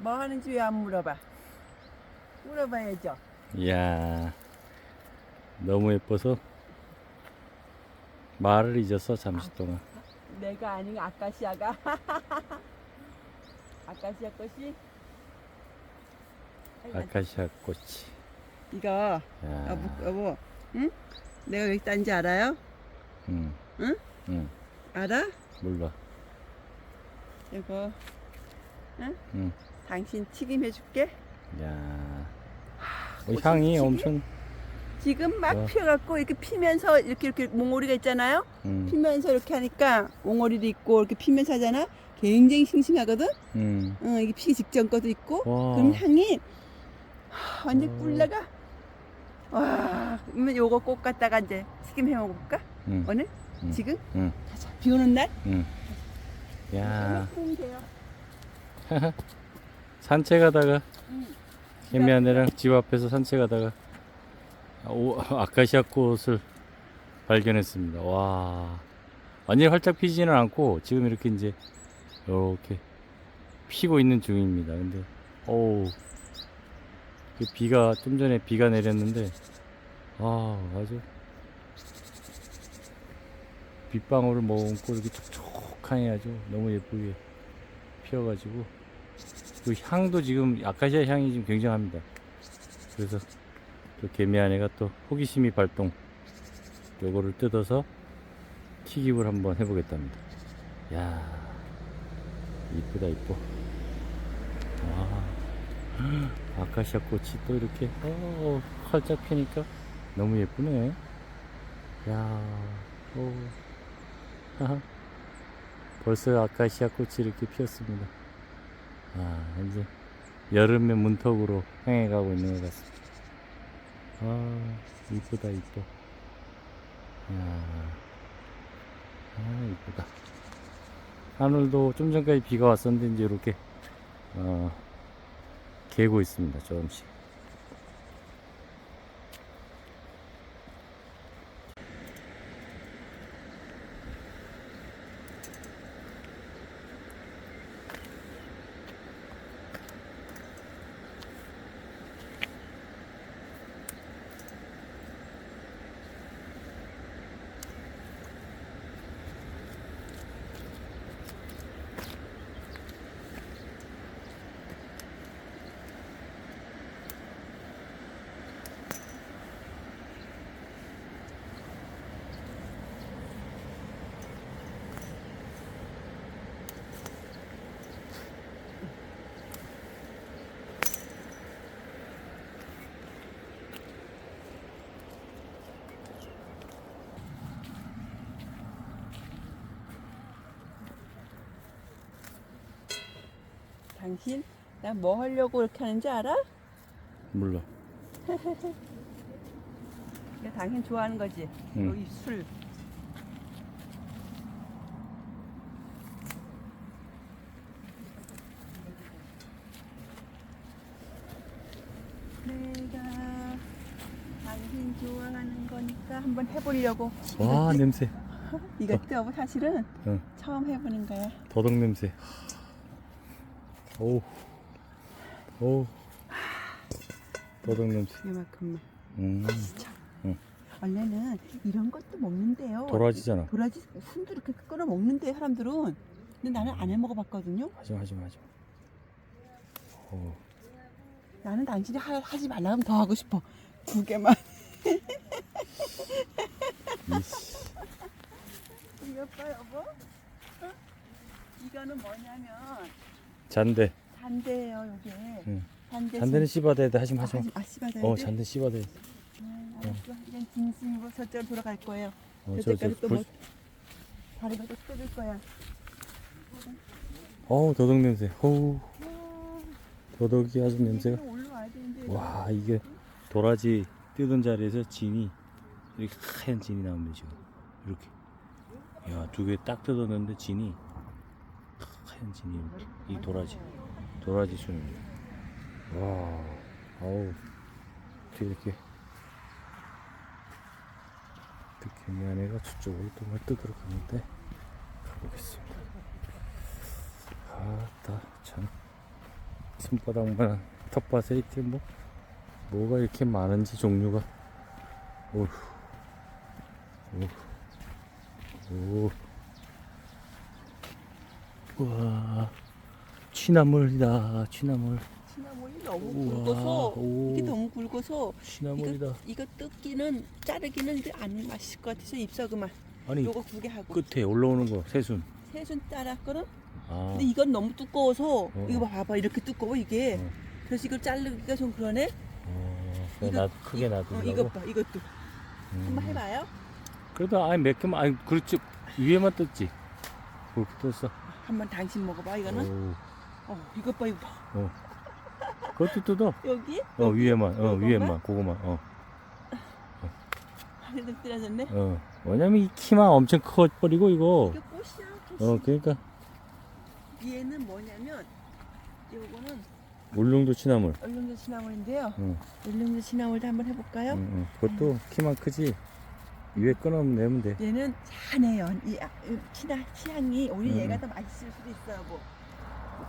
뭐 하는지 왜 안 물어봐? 물어봐야죠. 이야 너무 예뻐서 말을 잊었어 잠시 동안 내가 아닌 아카시아가. 아카시아 꽃이. 아카시아 꽃이 이거 야, 여보, 여보, 응? 내가 왜 딴지 알아요? 응, 응? 응, 알아? 몰라 이거 응, 당신 튀김 해줄게. 야 어, 향이 튀김? 엄청 지금 막 와. 피어갖고 이렇게 피면서 이렇게 이렇게 몽오리가 있잖아요. 응, 피면서 이렇게 하니까 몽오리도 있고 이렇게 피면서 하잖아. 굉장히 싱싱하거든. 응. 응, 이게 피기 직전 것도 있고. 와, 그럼 향이 하, 완전 어. 꿀내가. 와, 그러면 요거 꼭 갖다가 이제 튀김 해 먹어볼까? 응, 오늘? 응. 지금? 응. 가자. 비 오는 날? 응. 야 돼요. 산책하다가 응. 개미하네랑 집 앞에서 산책하다가 오, 아카시아 꽃을 발견했습니다. 와, 완전히 활짝 피지는 않고 지금 이렇게 이제 이렇게 피고 있는 중입니다. 근데 어우, 그 비가 좀 전에 비가 내렸는데 아 아주 빗방울을 머금고 이렇게 촉촉하니 아주 너무 예쁘게 피어가지고 그 향도 지금 아카시아 향이 지금 굉장합니다. 그래서 또 개미 안에가 또 호기심이 발동. 요거를 뜯어서 튀김을 한번 해보겠답니다. 야, 이쁘다 이뻐. 와, 아카시아 꽃이 또 이렇게 어, 활짝 피니까 너무 예쁘네. 야, 오. 벌써 아카시아 꽃이 이렇게 피었습니다. 아, 이제 여름의 문턱으로 향해 가고 있는 것 같습니다. 아, 이쁘다, 이뻐. 야, 아, 이쁘다. 하늘도 좀 전까지 비가 왔었는데, 이제 이렇게, 어, 개고 있습니다, 조금씩. 당신 나 뭐 하려고 이렇게 하는지 알아? 몰라. 이게 당신 좋아하는 거지. 응. 여기 술. 내가 당신 좋아하는 거니까 한번 해보려고. 와, 냄새. 이것도 사실은 응. 처음 해보는 거야. 더덕 냄새. 오, 오. 더덕 냄새. 이만큼만. 음, 원래는 이런 것도 먹는데요. 도라지잖아. 도라지 순도 이렇게 끓여 먹는데 사람들은. 근데 나는 안 해 먹어봤거든요. 하지 마, 하지 마, 하지 마. 오. 나는 당신이 하, 하지 말라 하면 더 하고 싶어. 두 개만. 이씨. 이거 봐 여보. 어? 이거는 뭐냐면 잔대. 잔대예요 이게. 응. 잔대. 잔대는 씹어대야 돼. 하지 마, 하지 마. 아, 씨받아야 어, 돼. 잔대 씹어야 돼. 음, 알았어. 이제 진심으로 저쪽으로 돌아갈 거예요. 어, 저, 저, 저때까지 또 불, 뭐, 다리가 또 뜯을 거야. 어우, 더덕 냄새. 어우, 와, 더덕이 아주 냄새가. 올라와야 되는데. 와, 이게 도라지 뜯은 자리에서 진이, 이렇게 하얀 진이 나옵니다, 지금. 이렇게. 야, 두 개 딱 뜯었는데 진이, 이렇게. 이 도라지. 도라지 순입니다. 와, 아우. 어떻게 이렇게. 특히 미안해가 저쪽으로 똥을 뜯으러 가는데, 가보겠습니다. 아따, 참. 손바닥만 텃밭에 이렇게 뭐 뭐가 이렇게 많은지 종류가 오우 오우 오우 와 취나물이다 취나물. 시나몬이 너무 우와, 굵어서 오. 이게 너무 굵어서 취나물이다. 이거, 이거 뜯기는 자르기는 이제 안 맛있을 것 같아서 잎사그만 아니 요거 두 개 하고. 끝에 올라오는 거 새순. 세순 따랐거든? 아. 근데 이건 너무 두꺼워서 어. 이거 봐봐 이렇게 두꺼워 이게. 어. 그래서 이걸 자르기가 좀 그러네. 어, 이거- 나 크게 이- 놔두려고? 어, 이것 봐 이것도. 음. 한번 해봐요. 그래도 아니 몇 개만 아니 그렇지. 위에만 떴지. 그렇게 떴어 한번 당신 먹어봐 이거는. 오, 어 이것 봐 이거 봐. 그것도 뜯어? 여기? 어 위에만 어 요거만? 위에만 그거만 어, 하늘도 떨어졌네. 어. 왜냐면 이 키만 엄청 커버리고 이거. 이게 꽃이야 꽃이. 어 그러니까. 얘는 뭐냐면 요거는 울릉도 취나물. 얼른도 시나몬인데요. 응, 얼른도 시나몬도 한번 해볼까요? 응, 응. 그것도 키만 크지 위에 끊으면 내면 돼 얘는 잔해요. 이 아, 이 치나 치향이 오히려 음. 얘가 더 맛있을 수도 있어요. 뭐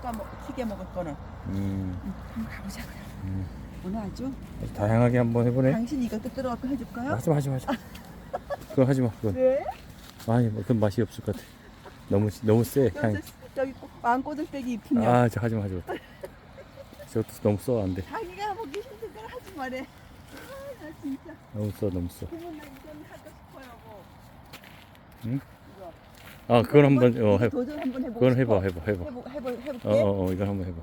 볶아 먹 튀겨 먹을 거는. 음, 음, 한번 가보자고요. 음. 오늘 아주 다양하게 한번 해보네 당신 이것도 들어갖고 해줄까요? 하지 마 하지 마 하지 마 그거 하지 마 그건 왜? 아니 뭐 그건 맛이 없을 것 같아 너무 너무 세 향이 여기 저기 왕꼬들빼기 잎이요. 아, 저 하지 마 하지 마. 저것도 너무 써, 안 돼. 자기가 보기 힘든 걸 하지 말해. 아 나 진짜. 너무 써, 너무 써. 나 하고 싶어요. 뭐. 응? 이거. 아, 그건 한번, 이거 어, 해, 도전 한번 해보고 그건. 해봐, 해봐, 해봐. 해보 해보 해볼게. 어, 어, 어, 이건 한번 해봐.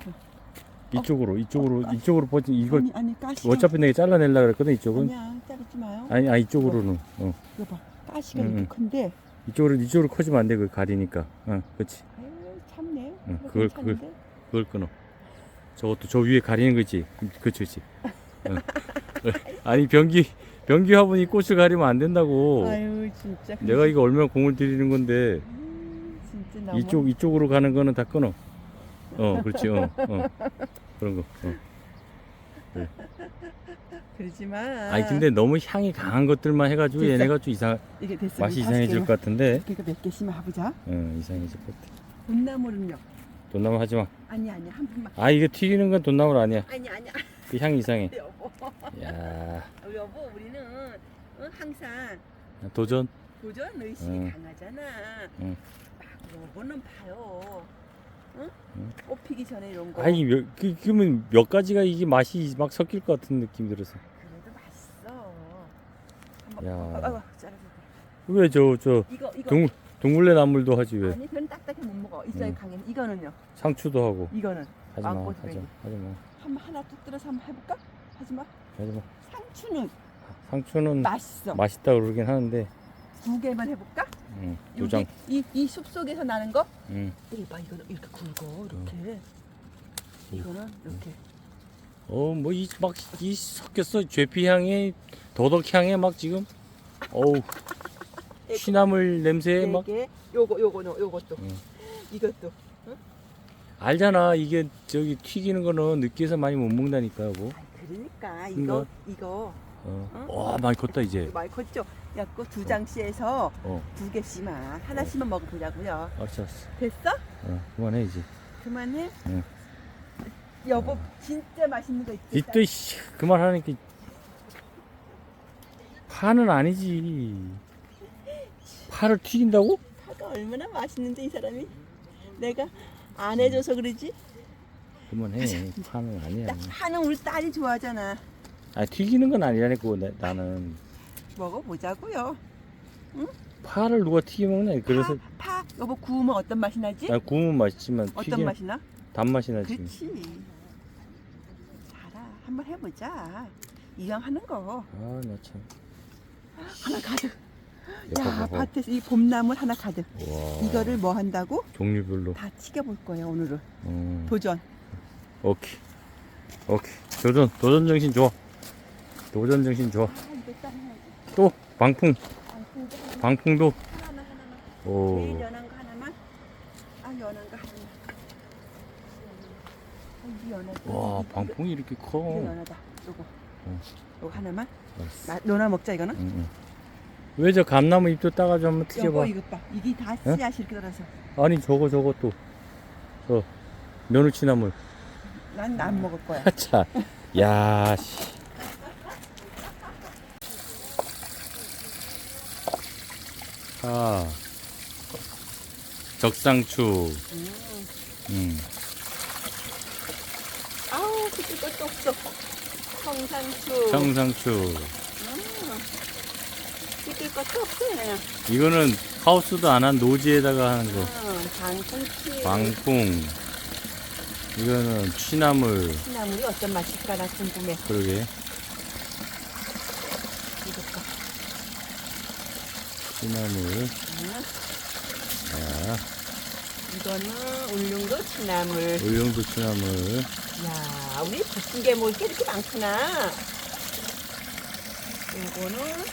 이쪽으로, 이쪽으로, 이쪽으로 뻗지, 이걸 아니 아니. 어차피 내가 잘라내려고 그랬거든, 이쪽은. 아니야 자르지 마요. 아니, 아, 이쪽으로는. 어, 이거 봐. 가시가 응, 이렇게 응. 큰데. 이쪽으로, 이쪽으로 커지면 안 돼, 그 가리니까. 어, 그렇지. 에이, 참네. 응, 이거 그걸- 괜찮은데? 그걸 끊어. 저것도 저 위에 가리는 거지. 그렇지, 그렇지. 어. 아니, 변기, 변기 화분이 꽃을 가리면 안 된다고. 아유 진짜. 내가 이거 얼마나 공을 들이는 건데. 음, 진짜 너무. 이쪽 이쪽으로 가는 거는 다 끊어. 어, 그렇지. 어, 어. 그런 거. 어. 그러지 마. 아니 근데 너무 향이 강한 것들만 해가지고 됐어. 얘네가 좀 이상 이게 됐어. 맛이 다섯 이상해질 개만. 것 같은데. 그러니까 몇 개씩만 해보자. 어, 이상해질 것 같아. 돈나물은요? 돈나물 하지 마. 아니 아니 한 분만. 아 이게 튀기는 건 돈나물 아니야. 아니 아니 그 향이 이상해. 여보. 야 여보 우리는 어, 항상 도전. 도전 의식이 응. 강하잖아. 응. 막 요거는 봐요. 응? 응. 꽃 피기 전에 이런 거. 아니 몇, 그, 그러면 몇 가지가 이게 맛이 막 섞일 것 같은 느낌 들어서. 그래도 맛있어. 한번. 야. 아, 아, 잘라서. 왜 저 저 이거 이거. 동 동물내 나물도 하지 왜? 아니 그건 딱딱해 못 먹어. 이쪽에 응. 강해. 이거는요. 상추도 하고. 이거는 하지 마. 하지 마. 하지 마. 한번 하나 뚝 들어서 한번 해볼까? 하지마. 하지 마. 상추는 상추는 맛있어. 맛있다 그러긴 하는데. 두 개만 해볼까? 응. 두 장. 여기 이이 숲 속에서 나는 거? 응. 이거 봐 이거는 이렇게 굵어 이렇게. 이거는 이렇게. 어, 뭐, 이, 막, 이 섞였어. 죄피 향에, 더덕 향에 막 지금, 어우, 취나물 냄새에 네 막, 개. 요거 요거는 요것도. 응. 이것도. 알잖아. 이게, 저기, 튀기는 거는 느끼해서 많이 못 먹는다니까, 뭐. 아, 그러니까 이거? 이거 어. 응? 와, 많이 컸다, 이제. 많이 컸죠. 야거 두 장씩에서 어, 두 개씩만 하나씩만 먹어보자고요. 알았어, 알았어. 됐어? 어, 그만해, 이제. 그만해. 응. 여보 진짜 맛있는 거 있지? 이또, 씨, 그만하니까. 파는 아니지. 파를 튀긴다고? 파가 얼마나 맛있는데 이 사람이 내가 안 해줘서 그러지? 그만해. 파는 아니야. 딱 파는 우리 딸이 좋아하잖아. 아, 튀기는 건 아니라니까, 나, 나는. 먹어보자고요. 파를 누가 튀겨 먹냐? 그래서 파, 파 여보 구우면 어떤 맛이 나지? 나 구우면 맛있지만 어떤 튀김 맛이 나? 단맛이 나지. 그렇지. 자라 한번 해보자. 이왕 하는 거 아, 나 참. 하나 가득. 야, 야 봐봐. 밭에서 이 봄나물 하나 가득. 와. 이거를 뭐 한다고? 종류별로. 다 튀겨볼 거예요 오늘은. 음. 도전. 오케이. 오케이. 도전 도전 정신 좋아. 도전 정신 좋아. 아 이거. 또 방풍. 방풍도 하나, 하나만. 오. 제일 연한 거 하나만. 아 연한 거 하나만. 아, 이 연하다. 와, 이거- 방풍이 이렇게 이거 커. 연하다. 요거. 응. 요거 하나만. 알았어. 나, 너나 먹자 이거는. 응, 응. 왜 저 감나무 잎도 따가지고 한번 여보 튀겨봐. 이것 봐. 이게 다 응? 씨앗이 이렇게 들어서. 아니 저거 저거 또. 저 며느치나물. 난 안 먹을 거야. 자, 야, 씨. 아, 적상추. 음, 아우 그때 것도 없어. 청상추. 청상추. 그때 것도 없어 그냥. 이거는 하우스도 안 한 노지에다가 하는 거. 응, 방풍치. 방풍. 이거는 취나물. 나물이 어떤 맛일까 나 궁금해. 그러게. 이것도. 취나물. 응. 자, 이거는 울릉도 치나물. 울릉도 취나물. 야, 우리 게뭐 이렇게 많구나. 이거는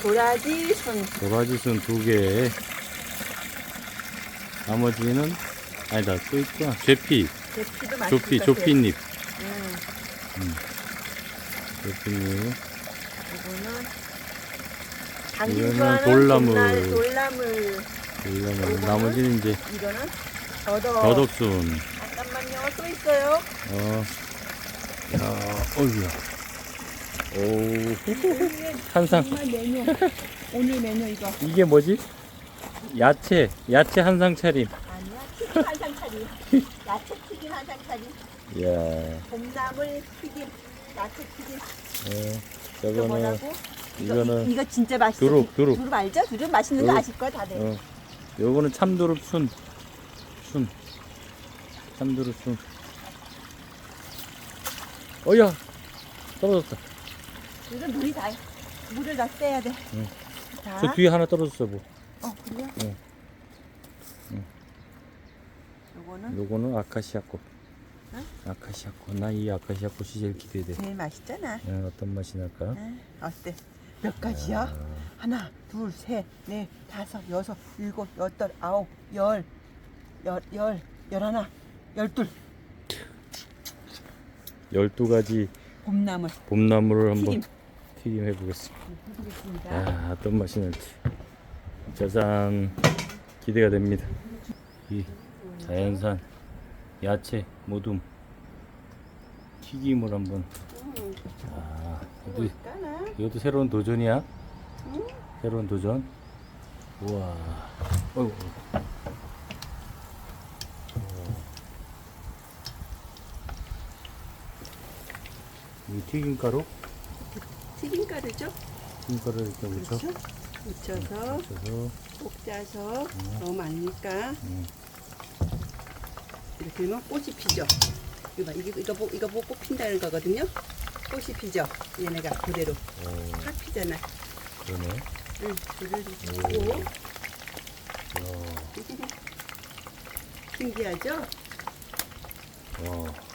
도라지 순. 도라지 순 두 개. 나머지는 아니다 또 있구나. 대피도 맛있을 조피. 조피잎, 응. 조피잎. 이거는 이거는 당근 좋아하는 돌나물. 돌나물. 그러면 나머지는 이제 이거는 더덕. 더덕순. 잠깐만요. 또 있어요. 어, 야, 어이구야. 오, 한상. 정말 메뉴. 오늘 메뉴 이거. 이게 뭐지? 야채, 야채 한상 차림. 아니야. 튀김 한상 차림. 야채 튀김 한상 차림. 이야, 봄나물 튀김. 야채 튀김. 어, 이거 저거는, 뭐라고? 이거, 이거는 이- 이거 진짜 맛있어. 두릅, 두릅. 두릅 알죠? 두릅 맛있는 거 두릅. 아실 거야 다들. 어, 요거는 참두릅 순. 순. 참두릅 순. 어야! 떨어졌다. 이거 물이 다 물을 다 떼야 돼. 응. 자. 저 뒤에 하나 떨어졌어, 뭐. 어 그래요? 응. 응. 요거는 요거는 아카시아 꽃. 응? 아카시아 꽃. 나 이 아카시아 꽃이 제일 기대돼. 제일 맛있잖아. 어, 어떤 맛이 날까? 응. 어때? 몇 가지야? 아, 하나, 둘, 셋, 넷, 다섯, 여섯, 일곱, 여덟, 아홉, 열, 열, 열, 열하나, 열둘. 12가지 봄나물 봄나물을 한번 튀김. 해보겠습니다. 야, 어떤 맛이 날지. 짜잔. 기대가 됩니다. 이 자연산 야채 모둠 튀김을 한번. 음, 아, 이것도? 이것도 새로운 도전이야? 응? 새로운 도전. 우와. 어이구. 이 튀김가루? 튀김가루죠? 튀김가루 이렇게 묻혀. 그렇죠? 묻혀서 묻혀서. 꼭 짜서 너무 많으니까 음. 이렇게 하면 꽃이 피죠. 이거 봐, 이거 이거 보 이거 보고 핀다는 거거든요. 꽃이 피죠. 얘네가 그대로 어, 확 피잖아. 그러네. 응, 오. 주고 야, 신기하죠? 와.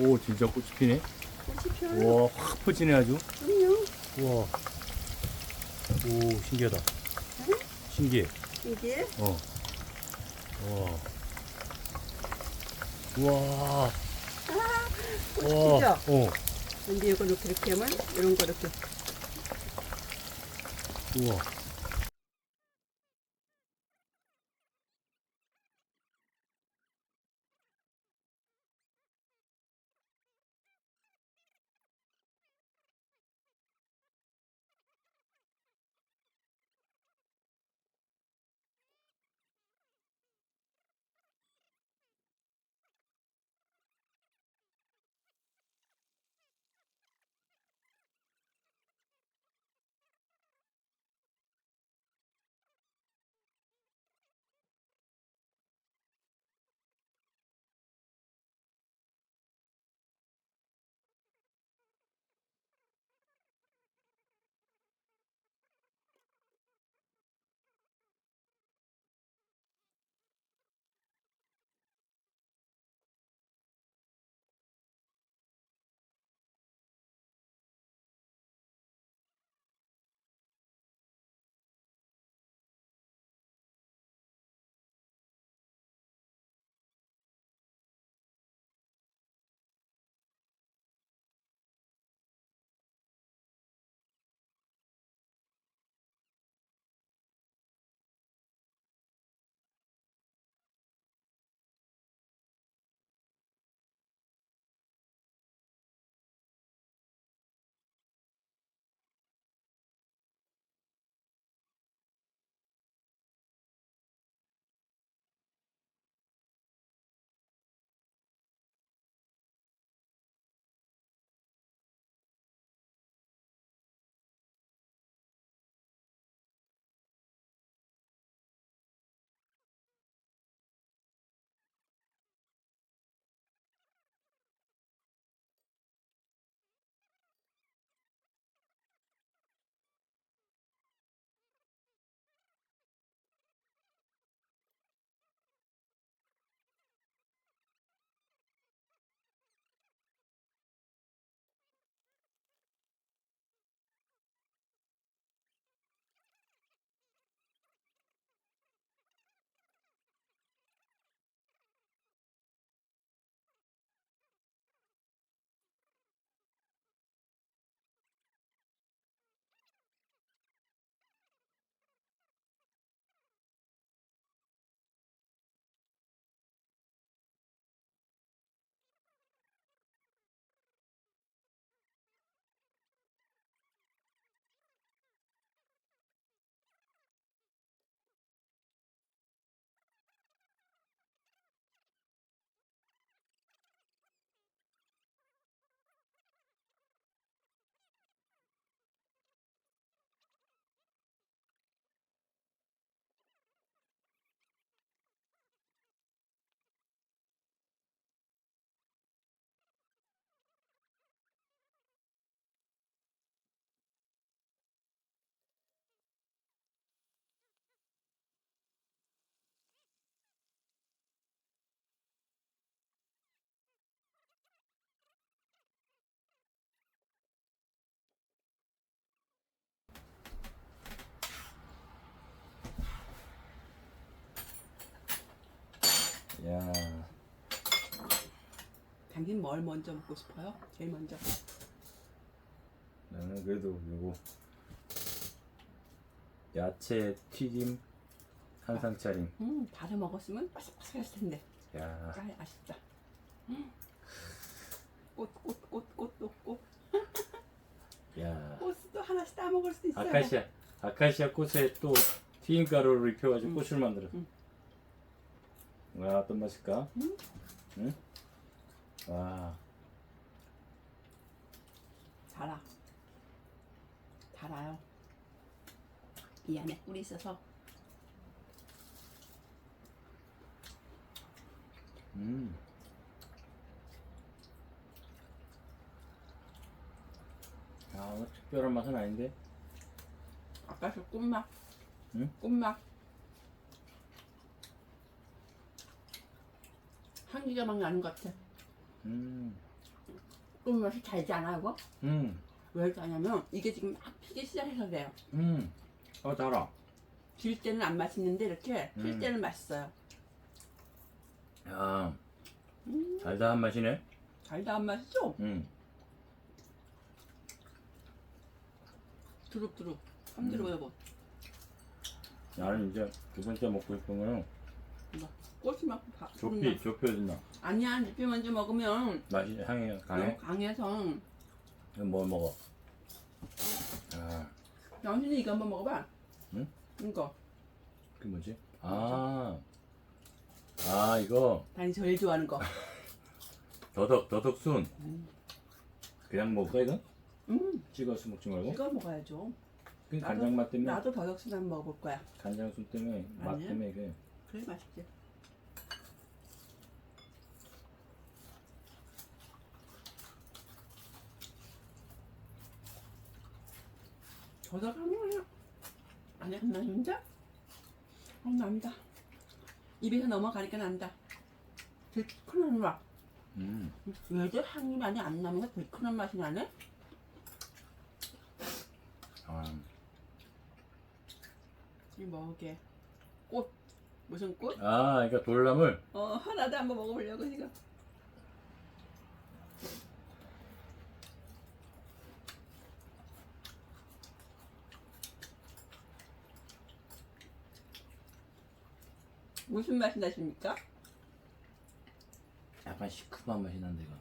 오, 오, 진짜 꽃이 피네. 꽃이 펴요. 우와, 확 퍼지네 아주. 그럼요. 우와. 오, 신기하다. 응? 신기해. 이게 어. 우와. 우와. 꽃이 우와. 피죠? 어. 근데 이거 이렇게 이렇게 하면 이런 거 이렇게 우와. 야, 당신 뭘 먼저 먹고 싶어요? 제일 먼저. 나는 그래도 요거 야채 튀김 한상 차림. 음, 다들 먹었으면 바삭바삭했을 텐데. 야, 아, 아쉽다. 음. 꽃, 꽃, 꽃, 꽃, 꽃, 꽃. 야. 꽃도 하나씩 따 먹을 수도 있어요. 아카시아, 아카시아 꽃에 또 튀김 가루를 입혀가지고 음. 꽃을 만들어. 음. 와, 어떤 맛일까? 음. 응? 와, 달아. 달아요. 이 안에 꿀이 있어서 음. 아, 뭐 특별한 맛은 아닌데? 아까 그 꿀맛. 응? 꿀맛. 향기가 막 나는 것 같아. 음, 꿀맛이 달지 않아 이거? 음, 왜 달냐면 이게 지금 막 피기 시작해서 그래요. 음. 어, 달아. 질 때는 안 맛있는데 이렇게 필 음. 때는 맛있어요. 야, 음, 달달한 맛이네? 달다 안 맛있죠? 음. 두릅두릅. 함들어 음. 여보. 나는 이제 두 번째 먹고 싶은 거는 꽃이 막 바- 조피, 푸른다. 조피 어딨나? 아니야, 조피 먼저 먹으면 맛이, 향이 강해? 너무 강해서. 이거 뭘 먹어? 아, 당신이 이거 한번 먹어봐. 응? 이거. 그 뭐지? 아, 아, 이거 당신 제일 좋아하는 거. 더덕, 더덕순. 음. 그냥 먹을까, 이거? 음, 찍어서 먹지 말고? 이거 먹어야죠. 그 나도- 간장 맛 때문에, 나도 더덕순 한번 먹어볼 거야. 간장순 때문에, 맛 아니야? 때문에 이게. 그래 맛있지. 더덕 하면 아니 안 나는데? 어 납니다. 입에서 넘어가니까 난다. 들큰한 맛. 음, 왜죠? 향이 많이 안 나면서 들큰한 맛이 나네? 아, 이 뭐게? 꽃. 무슨 꽃? 아, 그러니까 돌나물. 어 하나도 한번 먹어보려고 지금. 무슨 맛이 나십니까? 약간 시큼한 맛이 난다, 이거.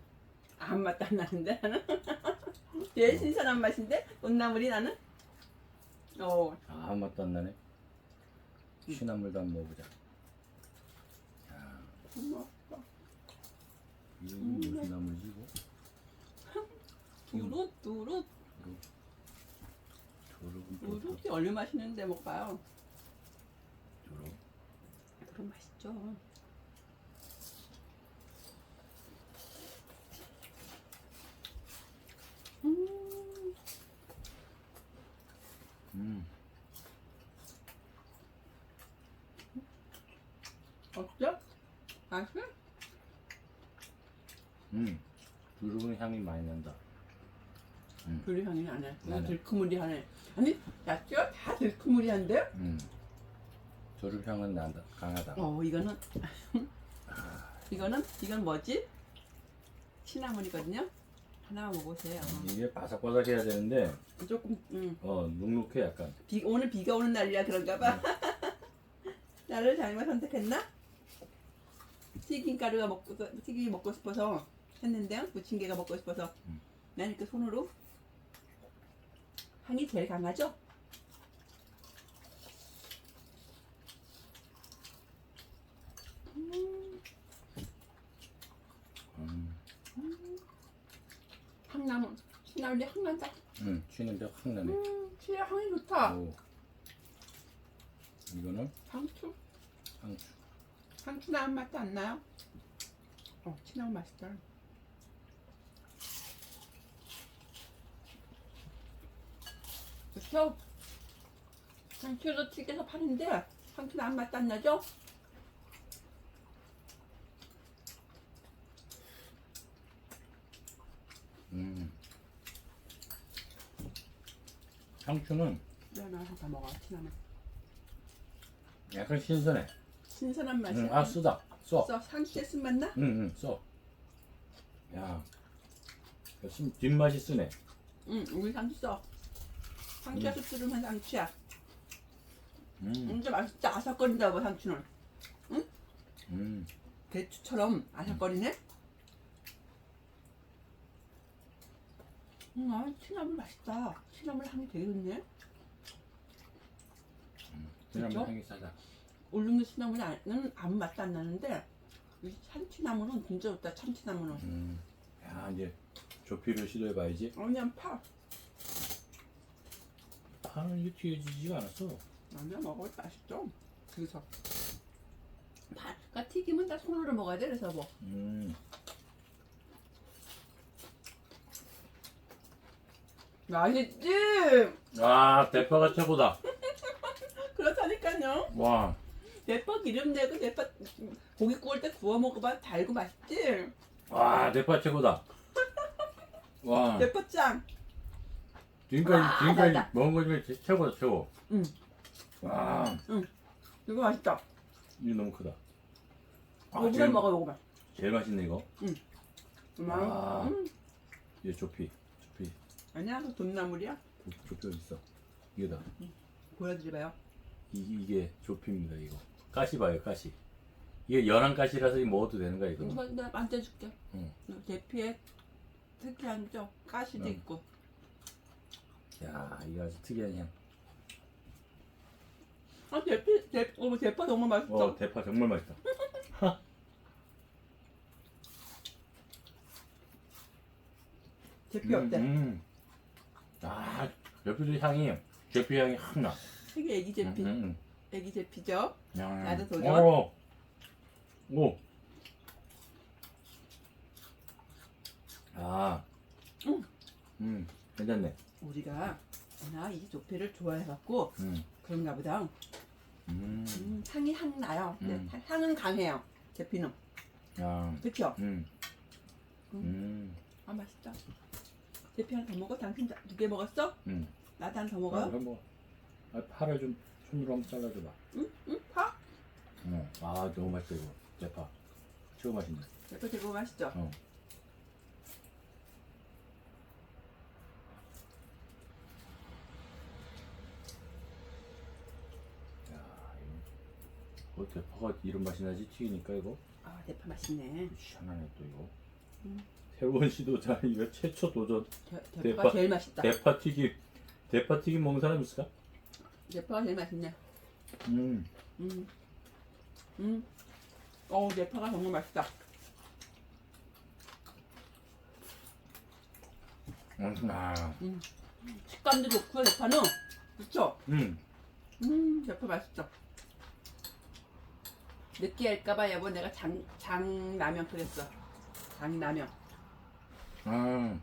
아무 맛도 안 나는데 나는 제일 신선한 맛인데 꽃나물이 나는 어 아, 아무 맛도 안 나네. 음. 취나물도 한번 먹어보자. 야, 어머, 이거 음. 무슨 나물이지, 이거? 두릅 두릅 조르금 또, 또, 두릅이 얼려 맛있는데 못 봐요 조르. 두릅 맛있죠 음 음, 어때? 맛있어? 음. 조르금 향이 많이 난다. 별로 향이 안 나네. 들크무리하네. 아니 야채가 다 들크무리한데? 음. 조르 향은 난다. 강하다. 어 이거는 이거는 이건 뭐지? 시나몬이거든요. 하나만 먹으세요. 이게 바삭바삭 해야 되는데, 조금 음, 어, 눅눅해, 약간. 비, 오늘 비가 오는 날이라 그런가 봐. 나를 잘못 선택했나? 튀김 가루가 먹고 튀김이 먹고 싶어서 했는데요. 부침개가 먹고 싶어서 음. 난 이렇게 손으로 향이 제일 강하죠? 음, 향나무 시나몬이 향 난다. 음, 취냄새 확 나네. 음, 진짜 향이 좋다. 오. 이거는 상추 상추. 상추 나은 맛도 안 나요? 어, 시나몬 맛있다. 그쵸? 상추도 튀겨서 파는데 상추 나은 맛도 안 나죠? 음. 상추는 네, 나 하나 더 먹어, 시나몬. 약간 신선해. 신선한 맛이야. 음, 아, 쓰다. 써. 써 상추에 쓴 맛 나? 응 응 써. 야, 심 뒷맛이 쓰네. 응 우리 상추 써 상추가 음. 씁쓸한 상추야 음, 진짜 맛있다 아삭거린다 뭐 상추는 음. 대추처럼 아삭거리네 음, 아, 시나물 맛있다 시나물 향이 되게 좋네 그냥 그쵸? 향이 싸다. 울릉도 시나물은 아무 맛도 안 나는데 이 참치나물은 진짜 좋다 참치나물은 음. 야 이제 조피를 시도해봐야지. 어, 그냥 파 파는 이게 튀겨지지가 않았어. 남자 먹으면 맛있죠 그래서 파, 그러니까 튀김은 다 손으로 먹어야 돼 그래서 뭐 음. 맛있지 아 대파가 최고다. 그렇다니까요 와. 대파 기름 내고 대파 고기 구울 때 구워 먹어봐 달고 맛있지 와 대파 최고다. 와. 대파짱 지금까지 와, 지금까지 달다. 먹은 것 중에 제- 최고다 최고. 응 와 이거 맛있다 이거 너무 크다. 아, 고기를 제일, 먹어 먹어봐 제일 맛있네 이거. 음, 아. 음. 이게 조피 아니야 그 돈나물이야 조- 조피 어디 있어? 이거다. 보여드려봐요 이, 이게 조피입니다 이거. 가시 봐요 가시. 이게 연한 가시라서 이거 먹어도 되는 거야 이거. 이거 내가 만져줄게 응. 이거 대피에 특이한 죠 가시도 응. 있고 야 이거 아주 특이한 향. 아 대피 대 어, 대파 너무 맛있어 어 대파 정말 맛있다. 대피 어때? 음. 아 대피도 향이 대피 향이 확 나. 되게 애기 대피 음, 음, 애기 대피죠 음. 야. 나도 도전. 어. 오. 아. 음. 음. 괜찮네. 우리가 나이 조피를 좋아해갖고 음. 그런가 보다 음. 음, 향이 향 나요 음. 향- 향은 강해요 대피는 야. 그쵸? 음. 음. 아 맛있다 대피 하나 더 먹어? 당신 두 개 먹었어? 음. 나도 하나 더 아, 먹어? 그럼 뭐. 아, 파를 좀 손으로 한번 잘라줘 봐. 응? 응? 파? 어. 아, 너무 맛있다, 이거. 대파. 최고 맛있네. 대파 되게 맛있죠? 어. 야, 이거. 어, 대파가 이런 맛이 나지? 튀기니까 이거? 아 대파 맛있네 희한하네, 또 이거. 음. 새로운 시도자, 이거 최초 도전. 대, 대파가 대파. 제일 맛있다 대파 튀김. 대파 튀김 먹는 사람 있을까? 대파가 제일 맛있네 음. 음. 음. 어 대파가 정말 맛있다 음, 아. 식감도 좋고 대파는 그쵸? 음. 음 대파 맛있죠 느끼할까봐 여보 내가 장, 장라면 끓였어 장라면 아.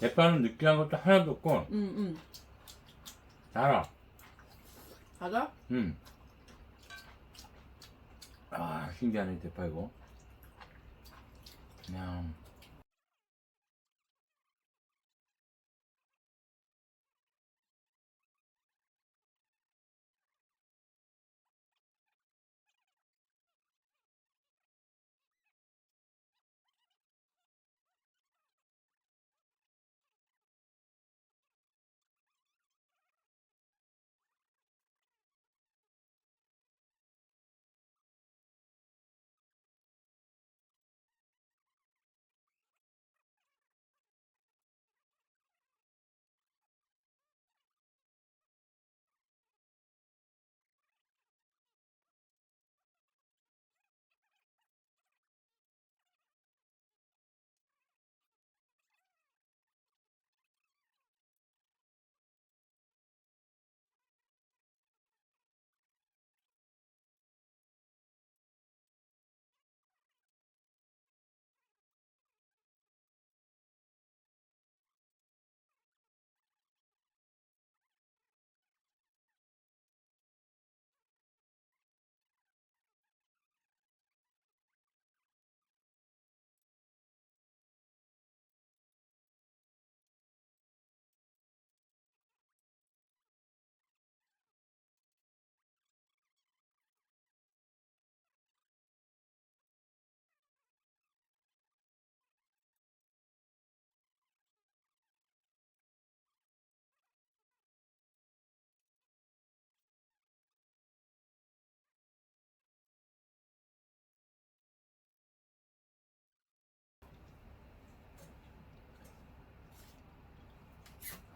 대파는 느끼한 것도 하나도 없고, 응 응 달아. 가자 음. 아, 신기하네, 대파 이거. 그냥.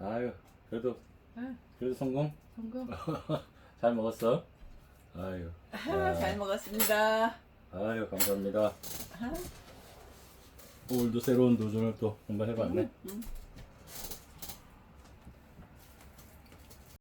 아유, 그래도 응. 그래도 성공. 성공. 잘 먹었어. 아유, 아, 잘 먹었습니다. 아유 감사합니다. 아, 오늘도 새로운 도전을 또 한번 해봤네. 음,